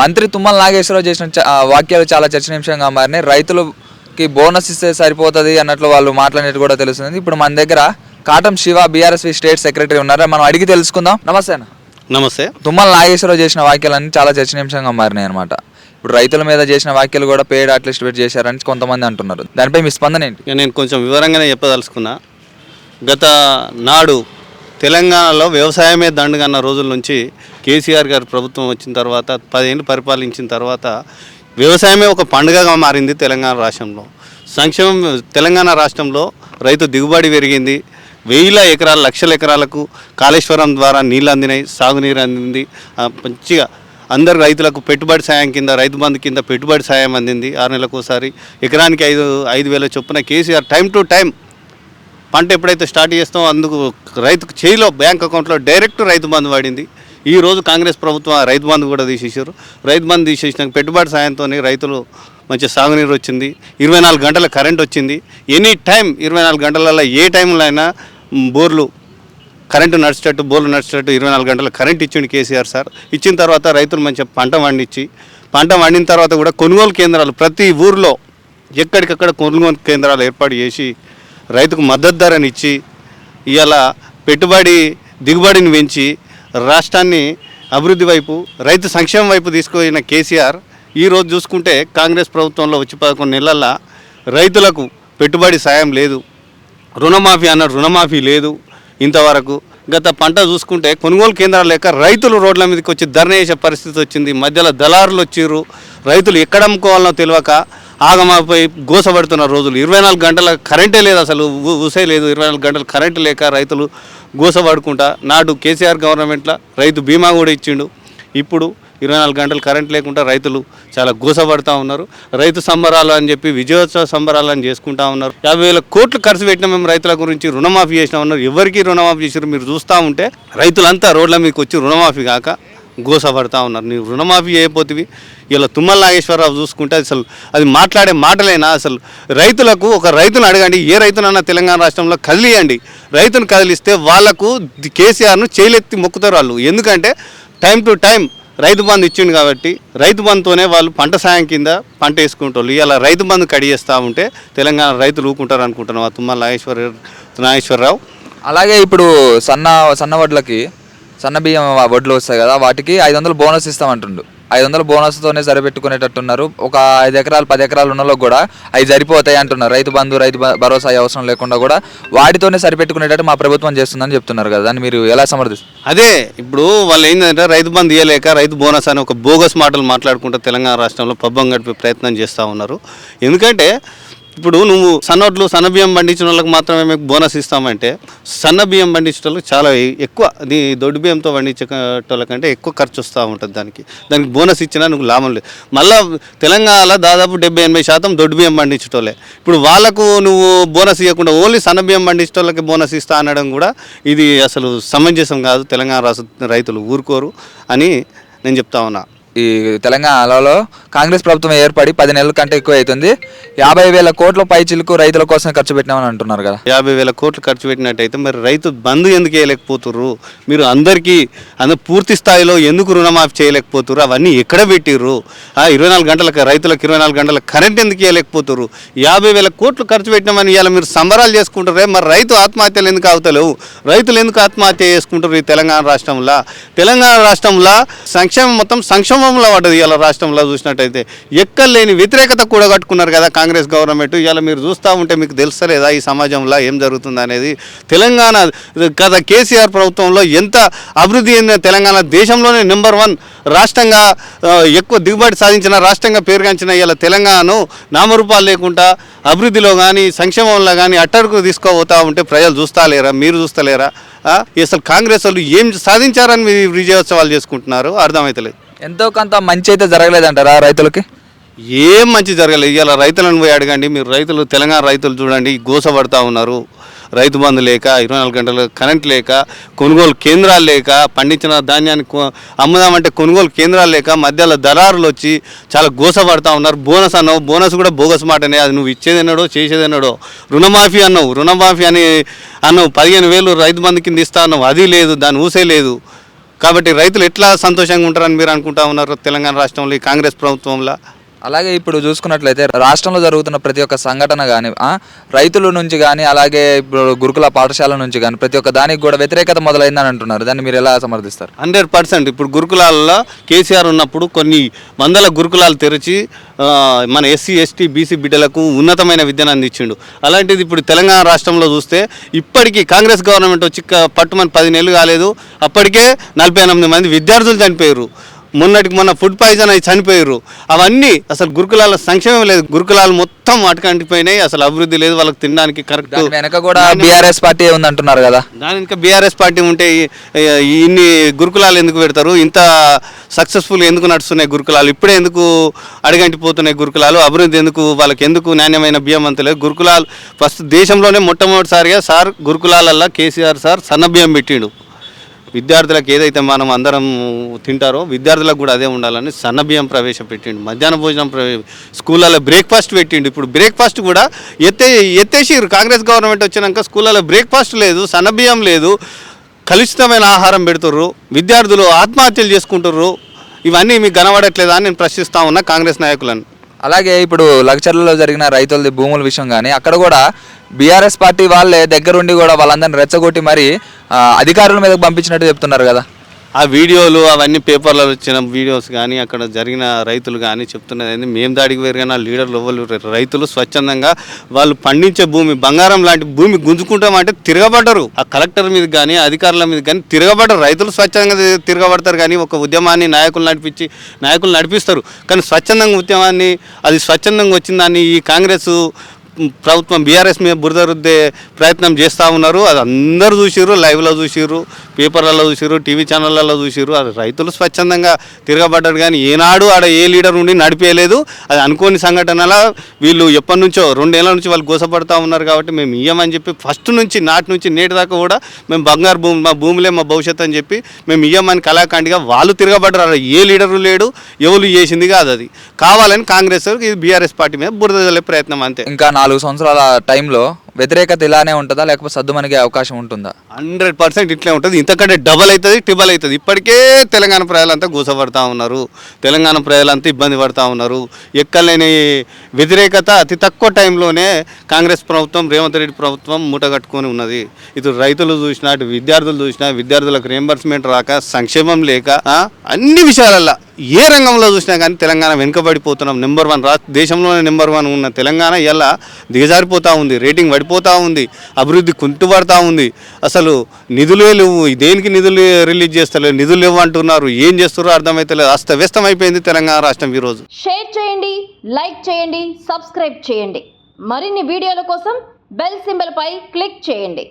మంత్రి తుమ్మల నాగేశ్వరరావు చేసిన వాక్యాలు చాలా చర్చనీయాంశంగా మారినాయి. రైతులకి బోనస్ ఇస్తే సరిపోతుంది అన్నట్లు వాళ్ళు మాట్లాడినట్టు కూడా తెలుస్తుంది. ఇప్పుడు మన దగ్గర Katam Shiva BRSV state secretary ఉన్నారు? మనం అడిగి తెలుసుకుందాం. నమస్తే అన్న. నమస్తే. తుమ్మల నాగేశ్వరరావు చేసిన వ్యాఖ్యలన్నీ చాలా చర్చనీయాంశంగా మారినాయి అనమాట ఇప్పుడు రైతుల మీద చేసిన వ్యాఖ్యలు కూడా పేడ్ అట్లీస్ట్ పెట్టి చేశారని కొంతమంది అంటున్నారు. దానిపై మీ స్పందన ఏంటి? నేను కొంచెం వివరంగానే చెప్పదలుచుకున్నా. గత నాడు తెలంగాణలో వ్యవసాయమే దండుగన్న రోజుల నుంచి కేసీఆర్ గారు ప్రభుత్వం వచ్చిన తర్వాత పదేళ్ళు పరిపాలించిన తర్వాత వ్యవసాయమే ఒక పండుగగా మారింది తెలంగాణ రాష్ట్రంలో. సంక్షేమం తెలంగాణ రాష్ట్రంలో రైతు దిగుబడి పెరిగింది. వేల ఎకరాల లక్షల ఎకరాలకు కాళేశ్వరం ద్వారా నీళ్ళు అందినాయి సాగునీరు అందింది. మంచిగా అందరు రైతులకు పెట్టుబడి సాయం కింద రైతు బంధు కింద పెట్టుబడి సాయం అందింది. ఆరు నెలలకు ఒకసారి ఎకరానికి ఐదు ఐదు వేల చొప్పున కేసీఆర్ టైం టు టైం పంట ఎప్పుడైతే స్టార్ట్ చేస్తామో అందుకు రైతుకు చేయిలో బ్యాంక్ అకౌంట్లో డైరెక్ట్ రైతు బంధు పడింది ఈ రోజు కాంగ్రెస్ ప్రభుత్వం రైతు బంధు కూడా తీసేసారు రైతు బంధు తీసేసినాక పెట్టుబడి సాయంతో రైతులు మంచి సాగునీరు వచ్చింది. ఇరవై నాలుగు గంటల కరెంట్ వచ్చింది. ఎనీ టైం ఇరవై నాలుగు గంటలలో ఏ టైంలో అయినా బోర్లు కరెంటు నడిచేటట్టు బోర్లు నడిచేటట్టు ఇరవై నాలుగు గంటల కరెంట్ ఇచ్చిండు కేసీఆర్ సార్. ఇచ్చిన తర్వాత రైతులు మంచిగా పంట పండించి పంట పండిన తర్వాత కూడా కొనుగోలు కేంద్రాలు ప్రతి ఊర్లో ఎక్కడికక్కడ కొనుగోలు కేంద్రాలు ఏర్పాటు చేసి రైతుకు మద్దతు ధరని ఇచ్చి ఇవాళ పెట్టుబడి దిగుబడిని పెంచి రాష్ట్రాన్ని అభివృద్ధి వైపు రైతు సంక్షేమం వైపు తీసుకుపోయిన కేసీఆర్ ఈ రోజు చూసుకుంటే కాంగ్రెస్ ప్రభుత్వంలో వచ్చి పదకొండు నెలల్లో రైతులకు పెట్టుబడి సాయం లేదు. రుణమాఫీ అన్న రుణమాఫీ లేదు ఇంతవరకు. గత పంట చూసుకుంటే కొనుగోలు కేంద్రాలు లేక రైతులు రోడ్ల మీదకి వచ్చి ధర్నా చేసే పరిస్థితి వచ్చింది. మధ్యలో దళారులు వచ్చిర్రు. రైతులు ఎక్కడ అమ్ముకోవాలనో తెలియక ఆగమాపోయి గోసపడుతున్న రోజులు. ఇరవై నాలుగు గంటల కరెంటే లేదు అసలు ఊసే ఉసే లేదు. ఇరవై నాలుగు గంటలు కరెంటు లేక రైతులు గోసపడుకుంటా నాడు కేసీఆర్ గవర్నమెంట్లో రైతు బీమా కూడా ఇచ్చిండు. ఇప్పుడు ఇరవై నాలుగు గంటలు కరెంట్ లేకుండా రైతులు చాలా గోసపడతా ఉన్నారు. రైతు సంబరాలు అని చెప్పి విజయోత్సవ సంబరాలు అని చేసుకుంటా ఉన్నారు. యాభై వేల కోట్లు ఖర్చు పెట్టిన మేము రైతుల గురించి రుణమాఫీ చేసినా ఉన్నారు ఎవరికి రుణమాఫీ చేసారు మీరు చూస్తూ ఉంటే రైతులంతా రోడ్ల మీదకి వచ్చి రుణమాఫీ కాక గోసపడతా ఉన్నారు. నీవు రుణమాఫీ చేయకపోతివి ఇలా తుమ్మల నాగేశ్వరరావు చూసుకుంటే అసలు అది మాట్లాడే మాటలేనా? అసలు రైతులకు ఒక రైతును అడగండి. ఏ రైతునన్నా తెలంగాణ రాష్ట్రంలో కదిలియండి. రైతును కదిలిస్తే వాళ్ళకు కేసీఆర్ను చేయలెత్తి మొక్కుతారు వాళ్ళు. ఎందుకంటే time to time Rythu Bandhu ఇచ్చిండు కాబట్టి రైతు బంధుతోనే వాళ్ళు పంట సాయం కింద పంట వేసుకుంటారు ఇలా రైతు బంధు కడిగేస్తూ ఉంటే తెలంగాణ రైతులు ఊకుంటారు అనుకుంటున్నాం ఆ తుమ్మల నాగేశ్వర నాగేశ్వరరావు? అలాగే ఇప్పుడు సన్న సన్న సన్న బియ్యం వడ్లు వస్తాయి కదా వాటికి ఐదు వందలు బోనస్ ఇస్తామంటుండు. ఐదు వందలు బోనస్తోనే సరిపెట్టుకునేటట్టున్నారు. ఒక ఐదు ఎకరాలు పది ఎకరాలు ఉన్నలో కూడా అవి సరిపోతాయి అంటున్నారు. రైతు బంధు రైతు భరోసా అవసరం లేకుండా కూడా వాటితోనే సరిపెట్టుకునేటట్టు మా ప్రభుత్వం చేస్తుందని చెప్తున్నారు కదా. దాన్ని మీరు ఎలా సమర్థిస్తారు అదే ఇప్పుడు వాళ్ళు ఏంటంటే రైతు బంధు ఇవ్వలేక రైతు బోనస్ అని ఒక బోగస్ మాటలు మాట్లాడుకుంటూ తెలంగాణ రాష్ట్రంలో పబ్బం గడిపే ప్రయత్నం చేస్తూ ఉన్నారు. ఎందుకంటే ఇప్పుడు నువ్వు సన్నోట్లు సన్న బియ్యం పండించిన వాళ్ళకి మాత్రమే మీకు బోనస్ ఇస్తామంటే సన్న బియ్యం పండించే వాళ్ళకి చాలా ఎక్కువ నీ దొడ్డు బియ్యంతో పండించేటోళ్ళకంటే ఎక్కువ ఖర్చు వస్తూ ఉంటుంది దానికి. దానికి బోనస్ ఇచ్చినా నువ్వు లాభం లేదు. మళ్ళీ తెలంగాణలో దాదాపు డెబ్బై ఎనభై శాతం దొడ్డు బియ్యం పండించేటోళ్ళే. ఇప్పుడు వాళ్ళకు నువ్వు బోనస్ ఇవ్వకుండా ఓన్లీ సన్న బియ్యం పండించేటోళ్ళకి బోనస్ ఇస్తా అనడం కూడా ఇది అసలు సమంజసం కాదు తెలంగాణ రాష్ట్ర రైతులు ఊరుకోరు అని నేను చెప్తా ఉన్నా. ఈ తెలంగాణలో కాంగ్రెస్ ప్రభుత్వం ఏర్పడి పది నెలల కంటే ఎక్కువ అవుతుంది యాభై వేల కోట్ల పై చిలుకు రైతుల కోసం ఖర్చు పెట్టినామని అంటున్నారు కదా. యాభై వేల కోట్లు ఖర్చు పెట్టినట్టయితే మరి రైతు బంధు ఎందుకు వేయలేకపోతుర్రు? మీరు అందరికీ అందరు పూర్తి స్థాయిలో ఎందుకు రుణమాఫీ చేయలేకపోతుర్రు? అవన్నీ ఎక్కడ పెట్టిర్రు? ఆ ఇరవై నాలుగు గంటలకు రైతులకు ఇరవై నాలుగు గంటల కరెంట్ ఎందుకు ఇవ్వలేకపోతుర్రు యాభై వేల కోట్లు ఖర్చు పెట్టినామని ఇవాళ మీరు సంబరాలు చేసుకుంటారే మరి రైతు ఆత్మహత్యలు ఎందుకు అవుతలేవు రైతులు ఎందుకు ఆత్మహత్య చేసుకుంటారు ఈ తెలంగాణ రాష్ట్రంలో? తెలంగాణ రాష్ట్రంలో సంక్షేమం మొత్తం సంక్షేమంలో పడ్డది ఇవాళ రాష్ట్రంలో చూసినట్టయితే. ఎక్కడ లేని వ్యతిరేకత కూడా కట్టుకున్నారు కదా కాంగ్రెస్ గవర్నమెంట్. ఇవాళ మీరు చూస్తూ ఉంటే మీకు తెలుస్తలేదా ఈ సమాజంలో ఏం జరుగుతుంది అనేది. తెలంగాణ గత కేసీఆర్ ప్రభుత్వంలో ఎంత అభివృద్ధి చెందిన తెలంగాణ దేశంలోనే నెంబర్ వన్ రాష్ట్రంగా ఎక్కువ దిగుబడి సాధించిన రాష్ట్రంగా పేరుగాంచిన ఇలా తెలంగాణను నామరూపాలు లేకుండా అభివృద్ధిలో కానీ సంక్షేమంలో కానీ అట్టడుకు తీసుకోబోతా ఉంటే ప్రజలు చూస్తలేరా మీరు చూస్తలేరా? అసలు కాంగ్రెస్ వాళ్ళు ఏం సాధించారని మీరు విజయోత్సవాలు చేసుకుంటున్నారు? అర్థమవుతలేదు ఎంతో కొంత మంచి అయితే జరగలేదంటారా రైతులకి? ఏం మంచి జరగలేదు. ఇవాళ రైతులను పోయి అడగండి. మీరు రైతులు తెలంగాణ రైతులు చూడండి. గోసపడతా ఉన్నారు. రైతు బంధు లేక ఇరవై నాలుగు గంటలు కరెంట్ లేక కొనుగోలు కేంద్రాలు లేక పండించిన ధాన్యాన్ని అమ్ముదామంటే కొనుగోలు కేంద్రాలు లేక మధ్యలో దళారులు వచ్చి చాలా గోసపడతా ఉన్నారు. బోనస్ అన్నావు. బోనస్ కూడా బోగస్ మాటనే అది నువ్వు ఇచ్చేది ఎన్నడో చేసేది అన్నాడో రుణమాఫీ అన్నావు. రుణమాఫీ అని అన్నావు. పదిహేను వేలు రైతు బంధు కింద ఇస్తా అన్నావు. అది లేదు. దాని ఊసే లేదు. కాబట్టి రైతులు ఎట్లా సంతోషంగా ఉంటారని మీరు అనుకుంటా ఉన్నారు? తెలంగాణ రాష్ట్రంలో ఈ కాంగ్రెస్ ప్రభుత్వంలో? అలాగే ఇప్పుడు చూసుకున్నట్లయితే రాష్ట్రంలో జరుగుతున్న ప్రతి ఒక్క సంఘటన కానీ రైతుల నుంచి కానీ అలాగే ఇప్పుడు గురుకుల పాఠశాల నుంచి కానీ ప్రతి ఒక్క దానికి కూడా వ్యతిరేకత మొదలైందని అంటున్నారు. దాన్ని మీరు ఎలా సమర్థిస్తారు? Hundred percent. ఇప్పుడు గురుకులాలలో కేసీఆర్ ఉన్నప్పుడు కొన్ని వందల గురుకులాలు తెరిచి మన ఎస్సీ ఎస్టీ బీసీ బిడ్డలకు ఉన్నతమైన విద్యను అందించిండు. అలాంటిది ఇప్పుడు తెలంగాణ రాష్ట్రంలో చూస్తే ఇప్పటికీ కాంగ్రెస్ గవర్నమెంట్ వచ్చి పట్టుమని పది నెలలు కాలేదు. అప్పటికే నలభై ఎనిమిది మంది విద్యార్థులు చనిపోయారు మొన్నటికి మొన్న ఫుడ్ పాయిజన్ అయి చనిపోయారు అవన్నీ అసలు గురుకులాల సంక్షేమం లేదు. గురుకులాలు మొత్తం అటకంటిపోయినాయి అసలు అభివృద్ధి లేదు. వాళ్ళకి తినడానికి కరెక్ట్ వెనక కూడా బీఆర్ఎస్ పార్టీ ఉందంటున్నారు కదా? దాని ఇంకా బీఆర్ఎస్ పార్టీ ఉంటే ఇన్ని గురుకులాలు ఎందుకు పెడతారు? ఇంత సక్సెస్ఫుల్ ఎందుకు నడుస్తున్నాయి గురుకులాలు? ఇప్పుడే ఎందుకు అడగంటిపోతున్నాయి గురుకులాలు? అభివృద్ధి ఎందుకు? వాళ్ళకి ఎందుకు నాణ్యమైన బియ్యం అంతలేదు గురుకులాలు ఫస్ట్ దేశంలోనే మొట్టమొదటిసారిగా సార్ గురుకులాలల్లో కేసీఆర్ సార్ సన్న బియ్యం పెట్టిండు. విద్యార్థులకు ఏదైతే మనం అందరం తింటారో విద్యార్థులకు కూడా అదే ఉండాలని సన్నబియ్యం ప్రవేశపెట్టిండు మధ్యాహ్న భోజనం ప్రవే స్కూళ్ళలో బ్రేక్ఫాస్ట్ పెట్టిండు. ఇప్పుడు బ్రేక్ఫాస్ట్ కూడా ఎత్తే ఎత్తేసిరు కాంగ్రెస్ గవర్నమెంట్ వచ్చినాక స్కూళ్ళలో బ్రేక్ఫాస్ట్ లేదు సన్న బియ్యం లేదు. కలుషితమైన ఆహారం పెడుతుర్రు. విద్యార్థులు ఆత్మహత్యలు చేసుకుంటుర్రు. ఇవన్నీ మీకు కనబడట్లేదా అని నేను ప్రశ్నిస్తా ఉన్నా కాంగ్రెస్ నాయకులను. అలాగే ఇప్పుడు లక్చర్లలో జరిగిన రైతులది భూముల విషయం కానీ అక్కడ కూడా బీఆర్ఎస్ పార్టీ వాళ్ళే దగ్గరుండి కూడా వాళ్ళందరిని రెచ్చగొట్టి మరి అధికారుల మీదకి పంపించినట్టు చెప్తున్నారు కదా. ఆ వీడియోలు అవన్నీ పేపర్లలో వచ్చిన వీడియోస్ కానీ అక్కడ జరిగిన రైతులు కానీ చెప్తున్నది మేము దాడికి పెరిగిన లీడర్లు ఎవరు రైతులు స్వచ్ఛందంగా వాళ్ళు పండించే భూమి బంగారం లాంటి భూమి గుంజుకుంటామంటే తిరగబడ్డరు. ఆ కలెక్టర్ మీద కానీ అధికారుల మీద కానీ తిరగబడ్డరు. రైతులు స్వచ్ఛందంగా తిరగబడతారు కానీ ఒక ఉద్యమాన్ని నాయకులు నడిపించి నాయకులు నడిపిస్తారు. కానీ స్వచ్ఛందంగా ఉద్యమాన్ని అది స్వచ్ఛందంగా వచ్చిందాన్ని ఈ కాంగ్రెస్ ప్రభుత్వం బీఆర్ఎస్ మీద బురద రుద్దే ప్రయత్నం చేస్తూ ఉన్నారు. అది అందరూ చూసిర్రు లైవ్లో చూసిర్రు పేపర్లలో చూసిర్రు టీవీ ఛానళ్ళలో చూసిర్రు. అది రైతులు స్వచ్ఛందంగా తిరగబడ్డారు కానీ ఏనాడు ఆడ ఏ లీడర్ ఉండి నడిపేయలేదు. అది అనుకోని సంఘటనల వీళ్ళు ఎప్పటి నుంచో రెండేళ్ళ నుంచి వాళ్ళు గోసపడుతూ ఉన్నారు కాబట్టి మేము ఇయ్యమని చెప్పి ఫస్ట్ నుంచి నాటి నుంచి నేటి దాకా కూడా మేము బంగారు భూమి మా భూములే మా భవిష్యత్తు అని చెప్పి మేము ఇయ్యమని కళాఖండిగా వాళ్ళు తిరగబడ్డారు. అక్కడ ఏ లీడరు లేడు ఎవరు చేసింది కాదు అది. కావాలని కాంగ్రెస్ ఇది బీఆర్ఎస్ పార్టీ మీద బురద ప్రయత్నం అంతే. ఇంకా నాలుగు సంవత్సరాల టైంలో వ్యతిరేకత ఇలానే ఉంటుందా? లేకపోతే సద్దుమనిగే అవకాశం ఉంటుందా? హండ్రెడ్ పర్సెంట్ ఇట్లే ఉంటుంది. ఇంతకంటే డబల్ అవుతుంది ట్రిబల్ అవుతుంది ఇప్పటికే తెలంగాణ ప్రజలంతా గూసపడతా ఉన్నారు. తెలంగాణ ప్రజలంతా ఇబ్బంది పడతా ఉన్నారు. ఎక్కలేని వ్యతిరేకత అతి తక్కువ టైంలోనే కాంగ్రెస్ ప్రభుత్వం రేవంత్ రెడ్డి ప్రభుత్వం మూటగట్టుకొని ఉన్నది. ఇటు రైతులు చూసినా ఇటు విద్యార్థులు చూసినా విద్యార్థులకు రియంబర్స్మెంట్ రాక సంక్షేమం లేక అన్ని విషయాలల్లో ఏ రంగంలో చూసినా కానీ తెలంగాణ వెనుకబడిపోతున్నాం. నెంబర్ వన్ రా దేశంలోనే నెంబర్ వన్ ఉన్న తెలంగాణ ఇలా దిగజారిపోతూ ఉంది రేటింగ్ పడిపోతూ ఉంది అభివృద్ధి కుంటుపడతా ఉంది. అసలు నిధులే లేవు దేనికి నిధులు రిలీజ్ చేస్తలేరు నిధులు లేవు అంటున్నారు. ఏం చేస్తారో అర్థమైతలేదు. అస్తవ్యస్తం అయిపోయింది తెలంగాణ రాష్ట్రం ఈరోజు. షేర్ చేయండి లైక్ చేయండి సబ్స్క్రైబ్ చేయండి. మరిన్ని వీడియోల కోసం బెల్ సింబల్ పై క్లిక్ చేయండి.